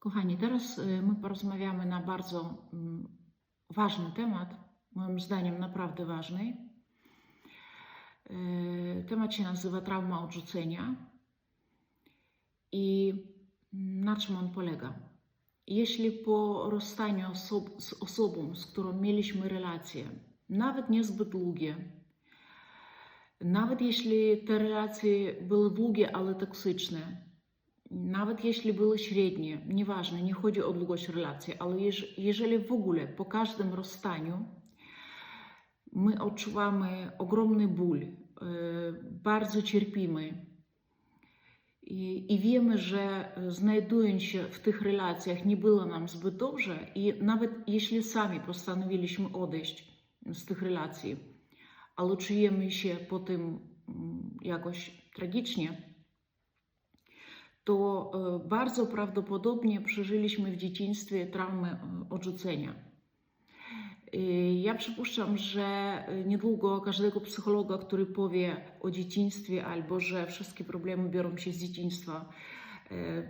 Kochani, teraz y, my porozmawiamy na bardzo mm, ważny temat, moim zdaniem naprawdę ważny. Y, Temat się nazywa trauma odrzucenia i mm, na czym on polega. Jeśli po rozstaniu oso- z osobą, z którą mieliśmy relacje, nawet niezbyt długie, nawet jeśli te relacje były długie, ale toksyczne, nawet jeśli były średnie, nieważne, nie chodzi o długość relacji, ale jeż- jeżeli w ogóle po każdym rozstaniu my odczuwamy ogromny ból, bardzo cierpimy i, i wiemy, że znajdując się w tych relacjach nie było nam zbyt dobrze i nawet jeśli sami postanowiliśmy odejść z tych relacji, ale czujemy się po tym jakoś tragicznie, to e, bardzo prawdopodobnie przeżyliśmy w dzieciństwie traumę e, odrzucenia. E, Ja przypuszczam, że niedługo każdego psychologa, który powie o dzieciństwie albo że wszystkie problemy biorą się z dzieciństwa,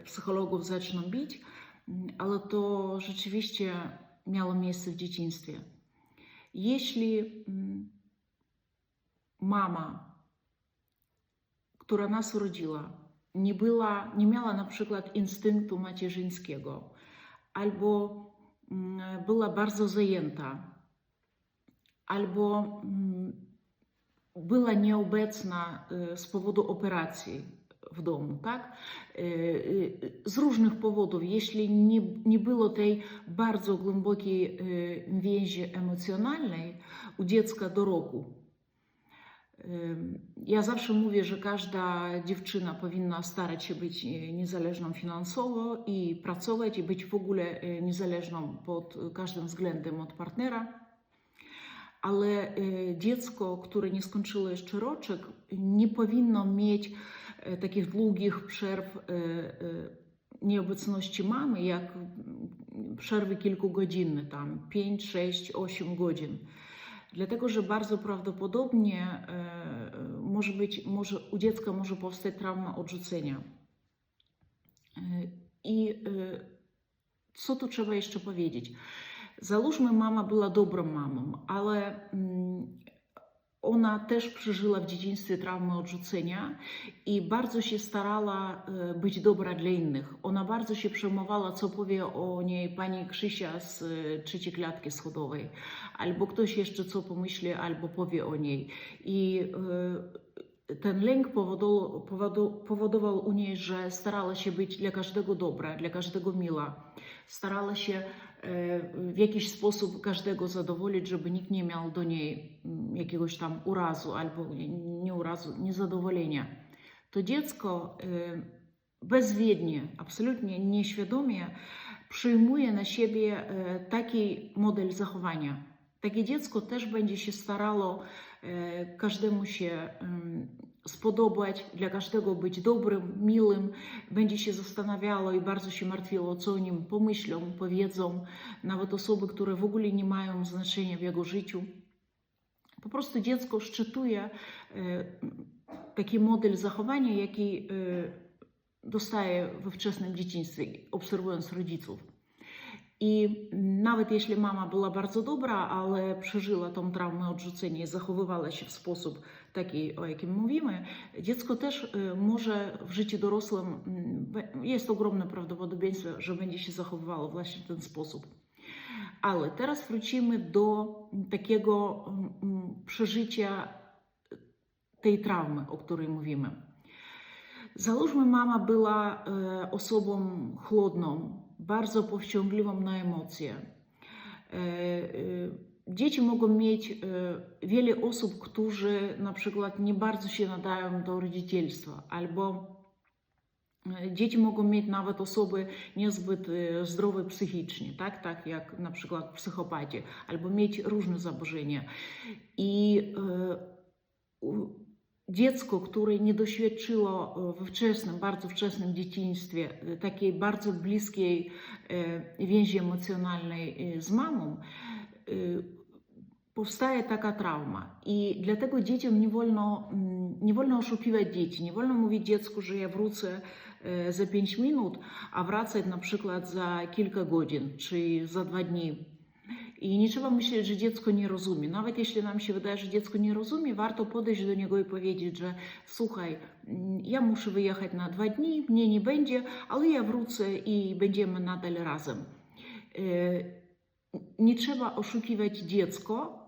psychologów zaczną bić, ale to rzeczywiście miało miejsce w dzieciństwie. Jeśli mm, mama, która nas urodziła, nie, była, nie miała na przykład instynktu macierzyńskiego, albo mm, była bardzo zajęta, albo mm, była nieobecna y, z powodu operacji w domu, tak? Y, y, Z różnych powodów, jeśli nie, nie było tej bardzo głębokiej więzi emocjonalnej u dziecka do roku, Ja zawsze mówię, że każda dziewczyna powinna starać się być e, niezależną finansowo i pracować i być w ogóle e, niezależną pod każdym względem od partnera. Ale e, dziecko, które nie skończyło jeszcze roczek, nie powinno mieć takich długich przerw nieobecności mamy, jak przerwy kilkugodzinne, tam 5, 6, 8 godzin. Dlatego, że bardzo prawdopodobnie e, może być, może, u dziecka może powstać trauma odrzucenia. E, I e, co tu trzeba jeszcze powiedzieć? Załóżmy, mama była dobrą mamą, ale mm, ona też przeżyła w dzieciństwie traumę odrzucenia i bardzo się starała e, być dobra dla innych. Ona bardzo się przejmowała, co powie o niej pani Krzysia z e, trzeciej klatki schodowej, albo ktoś jeszcze co pomyśli, albo powie o niej. I e, ten lęk powodował, powodował u niej, że starała się być dla każdego dobra, dla każdego miła. Starała się w jakiś sposób każdego zadowolić, żeby nikt nie miał do niej mm, jakiegoś tam urazu albo nie- urazu, niezadowolenia. To dziecko e, bezwiednie, absolutnie nieświadomie przyjmuje na siebie e, taki model zachowania. Takie dziecko też będzie się starało e, każdemu się spodobać, dla każdego być dobrym, miłym, będzie się zastanawiało i bardzo się martwiło, co o nim pomyślą, powiedzą, nawet osoby, które w ogóle nie mają znaczenia w jego życiu. Po prostu dziecko szczytuje e, taki model zachowania, jaki e, dostaje we wczesnym dzieciństwie, obserwując rodziców. Była bardzo dobra, ale przeżyła tą traumę odrzucenia i zachowywała się w sposób taki, o jakim mówimy, dziecko też y, może w życiu dorosłym, mm, be- jest ogromne prawdopodobieństwo, że będzie się zachowywało właśnie w ten sposób. Ale teraz wrócimy do takiego przeżycia tej traumy, o której mówimy. Załóżmy, mama była osobą chłodną, bardzo powściągliwą na emocje. E, e, Dzieci mogą mieć e, wiele osób, którzy na przykład nie bardzo się nadają do rodzicielstwa, albo dzieci mogą mieć nawet osoby niezbyt zdrowe psychicznie, tak, tak jak na przykład psychopaci, albo mieć różne zaburzenia. I dziecko, które nie doświadczyło e, we wczesnym, bardzo wczesnym dzieciństwie e, takiej bardzo bliskiej e, więzi emocjonalnej z mamą, powstaje taka trauma. I dlatego dzieciom nie wolno, mm, nie wolno oszukiwać dzieci. Nie wolno mówić dziecku, że ja wrócę za 5 minut, a wracać na przykład za kilka godzin czy za dwa dni. I nie trzeba myśleć, że dziecko nie rozumie. Nawet jeśli nam się wydaje, że dziecko nie rozumie, warto podejść do niego i powiedzieć, że słuchaj, ja muszę wyjechać na dwa dni, mnie nie będzie, ale ja wrócę i będziemy nadal razem. E, Nie trzeba oszukiwać dziecko,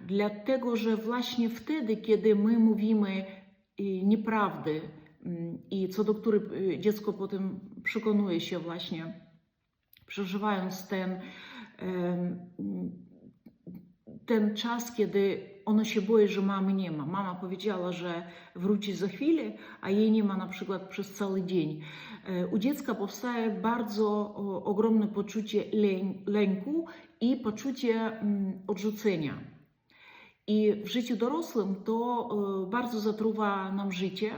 dlatego że właśnie wtedy, kiedy my mówimy y, nieprawdy mm, i co do której y, dziecko potem przekonuje się właśnie, przeżywając ten, ten czas, kiedy ono się boi, że mamy nie ma. Mama powiedziała, że wróci za chwilę, a jej nie ma na przykład przez cały dzień. E, U dziecka powstaje bardzo ogromne poczucie lę- lęku i poczucie mm, odrzucenia. I w życiu dorosłym to e, bardzo zatruwa nam życie.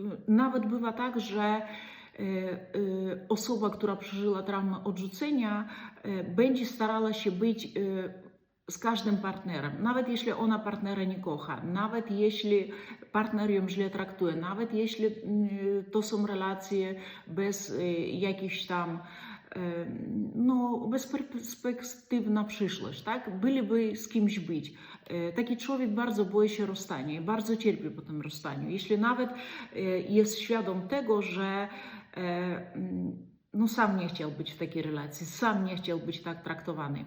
E, Nawet bywa tak, że osoba, która przeżyła traumę odrzucenia, e, będzie starała się być e, z każdym partnerem, nawet jeśli ona partnera nie kocha, nawet jeśli partner ją źle traktuje, nawet jeśli mm, to są relacje bez e, jakichś tam e, no, bezperspektywna przyszłość, tak? Byliby z kimś być. E, Taki człowiek bardzo boi się rozstania bardzo cierpi po tym rozstaniu. Jeśli nawet e, jest świadom tego, że e, mm, no, sam nie chciał być w takiej relacji, sam nie chciał być tak traktowany.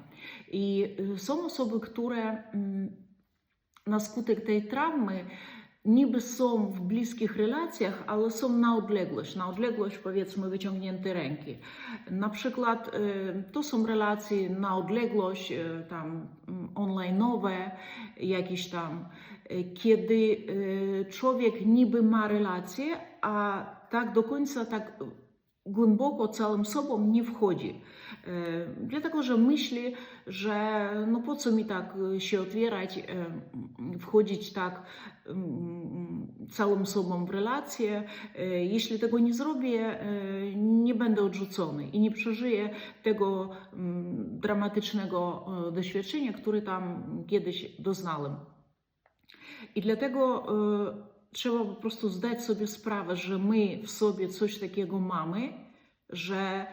I y, są osoby, które mm, na skutek tej traumy niby są w bliskich relacjach, ale są na odległość, na odległość powiedzmy wyciągnięte ręki. Na przykład y, to są relacje na odległość, y, tam mm, online'owe, jakieś tam, y, kiedy człowiek niby ma relacje, a tak do końca tak głęboko całym sobą nie wchodzi. E, Dlatego, że myśli, że no po co mi tak e, się otwierać, e, wchodzić tak mm, całym sobą w relacje. Jeśli tego nie zrobię, nie będę odrzucony i nie przeżyję tego mm, dramatycznego doświadczenia, które tam kiedyś doznałem. I dlatego trzeba po prostu zdać sobie sprawę, że my w sobie coś takiego mamy, że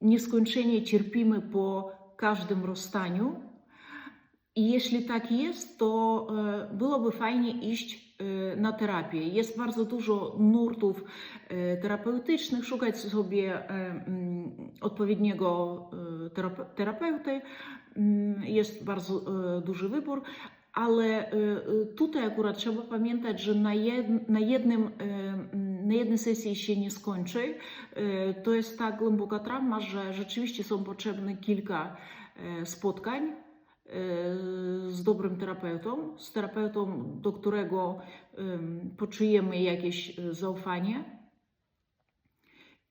nieskończenie cierpimy po każdym rozstaniu. I jeśli tak jest, to e, byłoby fajnie iść e, na terapię. Jest bardzo dużo nurtów e, terapeutycznych, szukać sobie mm, odpowiedniego terape- terapeuty. Mm, Jest bardzo duży wybór, ale e, e, tutaj akurat trzeba pamiętać, że na, jed, na, jednym, e, mm, na jednej sesji się nie skończy. To jest tak głęboka trauma, że rzeczywiście są potrzebne kilka spotkań z dobrym terapeutą, z terapeutą, do którego em, poczujemy jakieś zaufanie.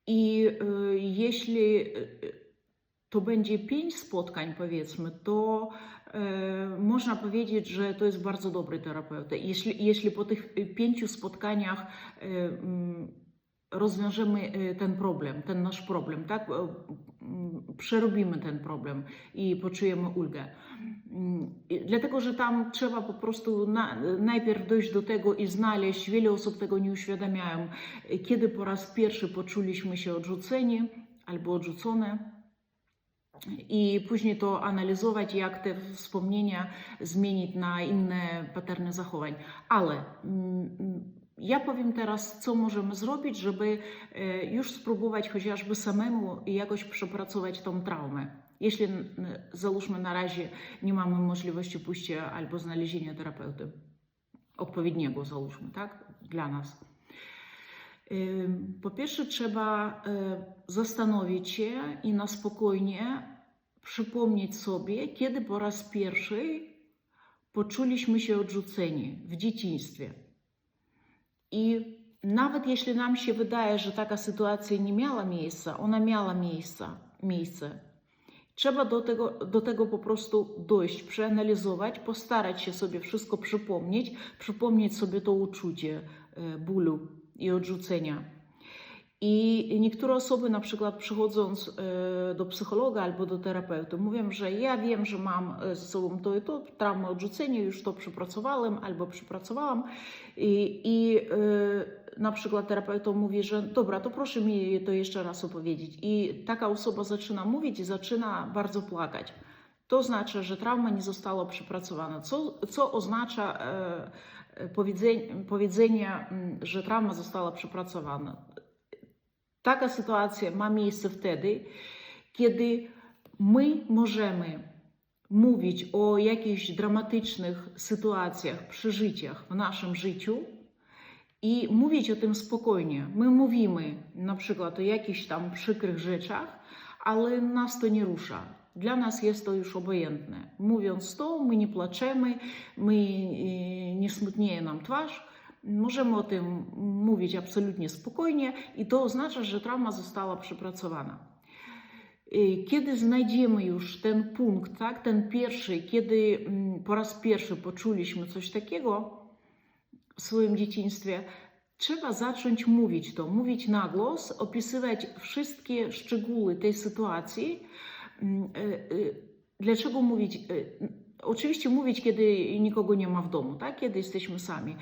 I jeśli to będzie pięć spotkań, powiedzmy, to e, można powiedzieć, że to jest bardzo dobry terapeuta. Jeśli, jeśli po tych pięciu spotkaniach e, mm, rozwiążemy e, ten problem, ten nasz problem, tak? E, mm, Przerobimy ten problem i poczujemy ulgę. Mm, Dlatego, że tam trzeba po prostu na, najpierw dojść do tego i znaleźć, wiele osób tego nie uświadamiają, kiedy po raz pierwszy poczuliśmy się odrzuceni albo odrzucone i później to analizować, jak te wspomnienia zmienić na inne paterny zachowań. Ale mm, ja powiem teraz, co możemy zrobić, żeby e, już spróbować chociażby samemu jakoś przepracować tą traumę. Jeśli załóżmy na razie nie mamy możliwości pójścia albo znalezienia terapeuty odpowiedniego, załóżmy, tak, dla nas. Ym, Po pierwsze, trzeba e, zastanowić się i na spokojnie przypomnieć sobie, kiedy po raz pierwszy poczuliśmy się odrzuceni w dzieciństwie. I nawet jeśli nam się wydaje, że taka sytuacja nie miała miejsca, ona miała miejsca, miejsce. Trzeba do tego, do tego po prostu dojść, przeanalizować, postarać się sobie wszystko przypomnieć, przypomnieć sobie to uczucie e, bólu i odrzucenia. I niektóre osoby, na przykład przychodząc e, do psychologa albo do terapeuty, mówią, że ja wiem, że mam e, ze sobą to i to, traumę odrzucenia, już to przepracowałem albo przepracowałam. I, i e, na przykład terapeuta mówi, że dobra, to proszę mi to jeszcze raz opowiedzieć. I taka osoba zaczyna mówić i zaczyna bardzo płakać. To znaczy, że trauma nie została przepracowana. Co, co oznacza e, powiedzenie, powiedzenie, mm, że trauma została przepracowana? Taka sytuacja ma miejsce wtedy, kiedy my możemy mówić o jakichś dramatycznych sytuacjach, przeżyciach w naszym życiu i mówić o tym spokojnie. My mówimy na przykład o jakichś tam przykrych rzeczach, ale nas to nie rusza. Dla nas jest to już obojętne. Mówiąc to, my nie płaczemy, my e, nie smutnieje nam twarz. Możemy o tym mówić absolutnie spokojnie i to oznacza, że trauma została przepracowana. E, Kiedy znajdziemy już ten punkt, tak, ten pierwszy, kiedy mm, po raz pierwszy poczuliśmy coś takiego w swoim dzieciństwie, trzeba zacząć mówić to, mówić na głos, opisywać wszystkie szczegóły tej sytuacji. Mm, e, e, Dlaczego mówić? Oczywiście mówić, kiedy nikogo nie ma w domu, tak? kiedy jesteśmy sami.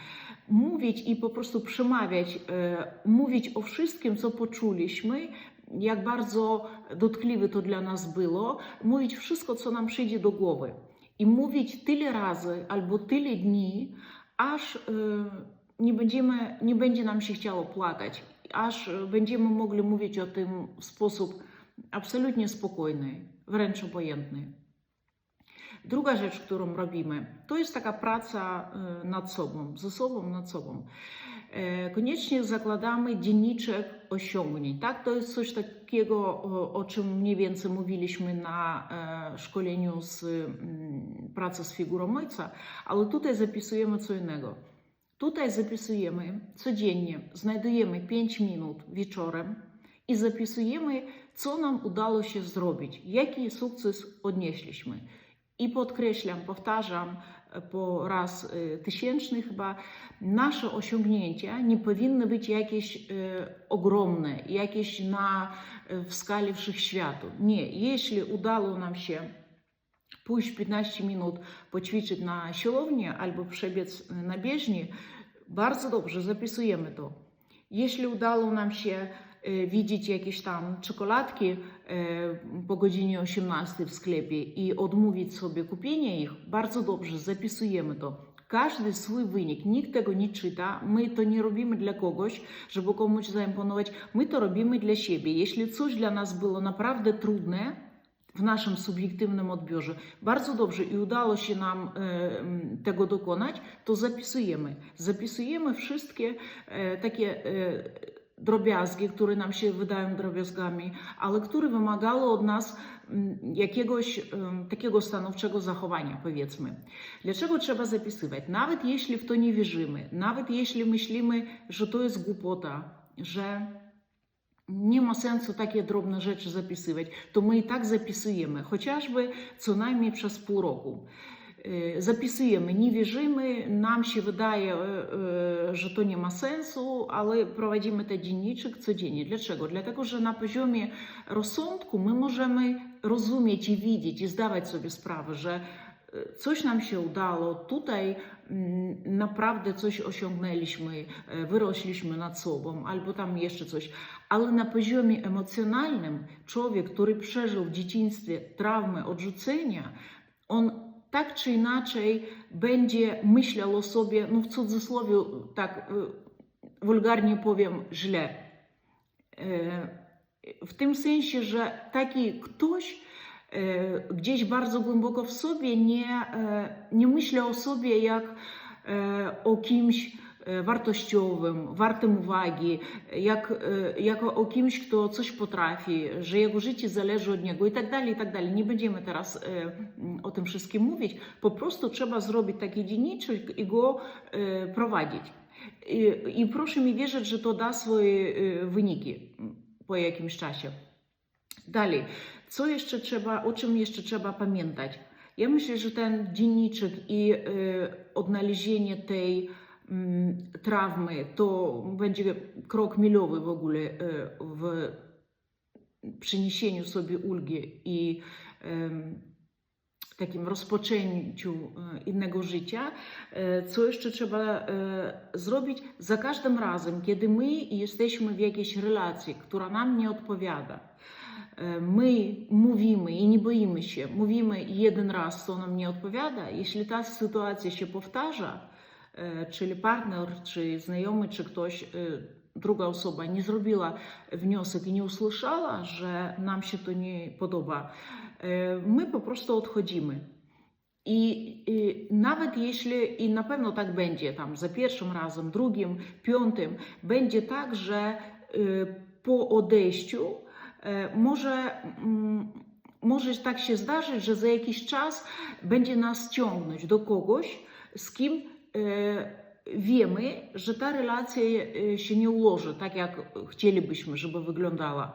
Mówić i po prostu przemawiać, e, mówić o wszystkim, co poczuliśmy, jak bardzo dotkliwe to dla nas było, mówić wszystko, co nam przyjdzie do głowy. I mówić tyle razy albo tyle dni, aż e, nie, będziemy, nie będzie nam się chciało płakać, aż będziemy mogli mówić o tym w sposób absolutnie spokojny, wręcz obojętny. Druga rzecz, którą robimy, to jest taka praca e, nad sobą, ze sobą nad sobą. E, Koniecznie zakładamy dzienniczek osiągnięć. Tak? To jest coś takiego, o, czym mniej więcej mówiliśmy na e, szkoleniu z mm, pracy z figurą ojca, ale tutaj zapisujemy co innego. Tutaj zapisujemy codziennie, znajdujemy 5 minut wieczorem i zapisujemy, co nam udało się zrobić, jaki sukces odnieśliśmy. I podkreślam, powtarzam e, po raz e, tysięczny chyba, nasze osiągnięcia nie powinny być jakieś e, ogromne, jakieś na, w skali wszechświatu. Nie, jeśli udało nam się pójść 15 minut poćwiczyć na siłowni albo przebiec na bieżni, bardzo dobrze, zapisujemy to. Jeśli udało nam się widzieć jakieś tam czekoladki e, po godzinie 18 w sklepie i odmówić sobie kupienia ich, bardzo dobrze, zapisujemy to. Każdy swój wynik, nikt tego nie czyta, my to nie robimy dla kogoś, żeby komuś zaimponować, my to robimy dla siebie. Jeśli coś dla nas było naprawdę trudne, w naszym subiektywnym odbiorze bardzo dobrze i udało się nam e, tego dokonać, to zapisujemy. Zapisujemy wszystkie e, takie e, drobiazgi, które nam się wydają drobiazgami, ale które wymagały od nas m, jakiegoś em, takiego stanowczego zachowania, powiedzmy. Dlaczego trzeba zapisywać? Nawet jeśli w to nie wierzymy, nawet jeśli myślimy, że to jest głupota, że nie ma sensu takie drobne rzeczy zapisywać, to my i tak zapisujemy, chociażby co najmniej przez pół roku. E, Zapisujemy, nie wierzymy, nam się wydaje, e, e, że to nie ma sensu, ale prowadzimy ten dzienniczek codziennie. Dlaczego? Dlatego, że na poziomie rozsądku my możemy rozumieć i widzieć i zdawać sobie sprawę, że coś nam się udało, tutaj mm, naprawdę coś osiągnęliśmy, e, wyrośliśmy nad sobą, albo tam jeszcze coś. Ale na poziomie emocjonalnym człowiek, który przeżył w dzieciństwie traumę odrzucenia, on tak czy inaczej będzie myślał o sobie, no w cudzysłowie, tak e, wulgarnie powiem, źle. E, W tym sensie, że taki ktoś e, gdzieś bardzo głęboko w sobie nie, nie myśli o sobie jak o kimś wartościowym, wartym uwagi, jak, e, jako o kimś, kto coś potrafi, że jego życie zależy od niego i tak dalej, i tak dalej. Nie będziemy teraz e, m, o tym wszystkim mówić. Po prostu trzeba zrobić taki dzienniczek i go e, prowadzić. I, I proszę mi wierzyć, że to da swoje e, wyniki po jakimś czasie. Dalej, co jeszcze trzeba, o czym jeszcze trzeba pamiętać? Ja myślę, że ten dzienniczek i y, odnalezienie tej mm, traumy, to będzie krok milowy w ogóle e, w przyniesieniu sobie ulgi i takim rozpoczęciu e, innego życia. E, Co jeszcze trzeba zrobić? Za każdym razem, kiedy my jesteśmy w jakiejś relacji, która nam nie odpowiada, my mówimy i nie boimy się, mówimy jeden raz, co nam nie odpowiada, jeśli ta sytuacja się powtarza, czyli partner, czy znajomy, czy ktoś, e, druga osoba nie zrobiła wniosek i nie usłyszała, że nam się to nie podoba, e, my po prostu odchodzimy. I, I nawet jeśli, i na pewno tak będzie, tam za pierwszym razem, drugim, piątym, będzie tak, że y, po odejściu e, może, mm, może tak się zdarzyć, że za jakiś czas będzie nas ciągnąć do kogoś, z kim e, wiemy, że ta relacja e, się nie ułoży tak, jak chcielibyśmy, żeby wyglądała.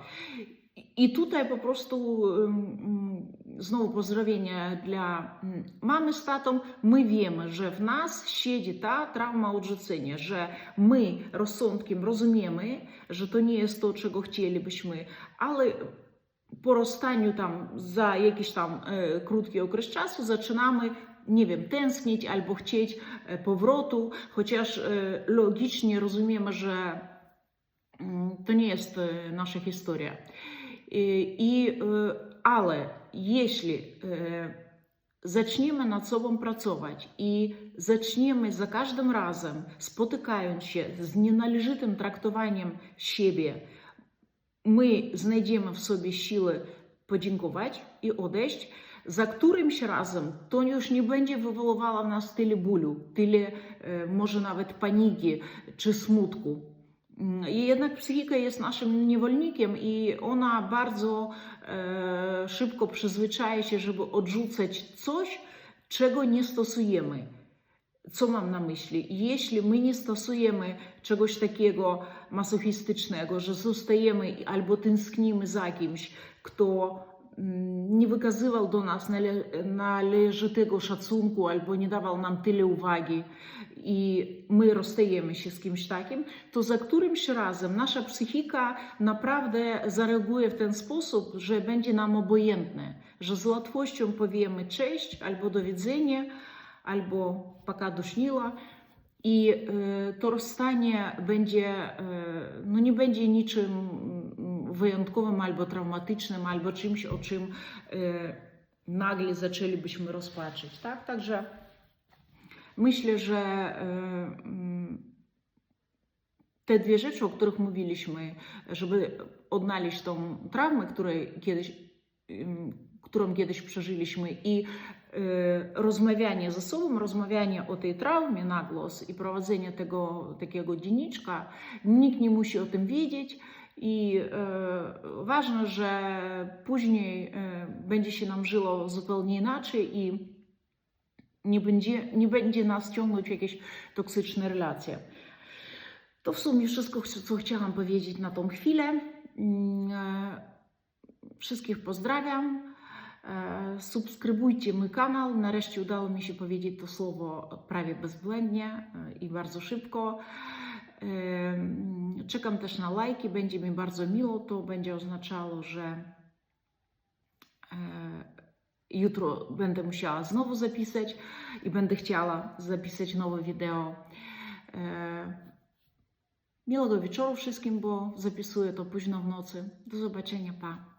I tutaj po prostu znowu pozdrowienia dla mamy z tatą. My wiemy, że w nas siedzi ta trauma odrzucenia, że my rozsądkiem rozumiemy, że to nie jest to, czego chcielibyśmy, ale po rozstaniu tam za jakiś tam e, krótki okres czasu zaczynamy nie wiem, tęsknić albo chcieć e, powrotu, chociaż e, logicznie rozumiemy, że mm, to nie jest e, nasza historia. I, i, ale jeśli zaczniemy nad sobą pracować i zaczniemy za każdym razem, spotykając się z nienależytym traktowaniem siebie, my znajdziemy w sobie siły podziękować i odejść, za którymś razem to już nie będzie wywoływało w nas tyle bólu, tyle e, może nawet paniki czy smutku. Mm, I jednak psychika jest naszym niewolnikiem i ona bardzo e, szybko przyzwyczaja się, żeby odrzucać coś, czego nie stosujemy. Co mam na myśli? Jeśli my nie stosujemy czegoś takiego masochistycznego, że zostajemy albo tęsknimy za kimś, kto nie wykazywał do nas należytego szacunku albo nie dawał nam tyle uwagi i my rozstajemy się z kimś takim, to za którymś razem nasza psychika naprawdę zareaguje w ten sposób, że będzie nam obojętne, że z łatwością powiemy cześć albo do widzenia, albo paka duszniła. I to rozstanie będzie, no nie będzie niczym wyjątkowym albo traumatycznym, albo czymś, o czym e, nagle zaczęlibyśmy rozpatrzeć, tak? Także myślę, że e, mm, te dwie rzeczy, o których mówiliśmy, żeby odnaleźć tą traumę, której kiedyś, którą kiedyś przeżyliśmy i e, rozmawianie ze sobą, rozmawianie o tej traumie na głos i prowadzenie tego takiego dzienniczka, nikt nie musi o tym wiedzieć. I e, ważne, że później e, będzie się nam żyło zupełnie inaczej i nie będzie, nie będzie nas ciągnąć w jakieś toksyczne relacje. To w sumie wszystko, co chciałam powiedzieć na tą chwilę. Mm, e, Wszystkich pozdrawiam. Subskrybujcie mój kanał. Nareszcie udało mi się powiedzieć to słowo prawie bezbłędnie i bardzo szybko. Czekam też na lajki, będzie mi bardzo miło. To będzie oznaczało, że e, jutro będę musiała znowu zapisać i będę chciała zapisać nowe wideo. E, Miłego wieczoru wszystkim, bo zapisuję to późno w nocy. Do zobaczenia, pa.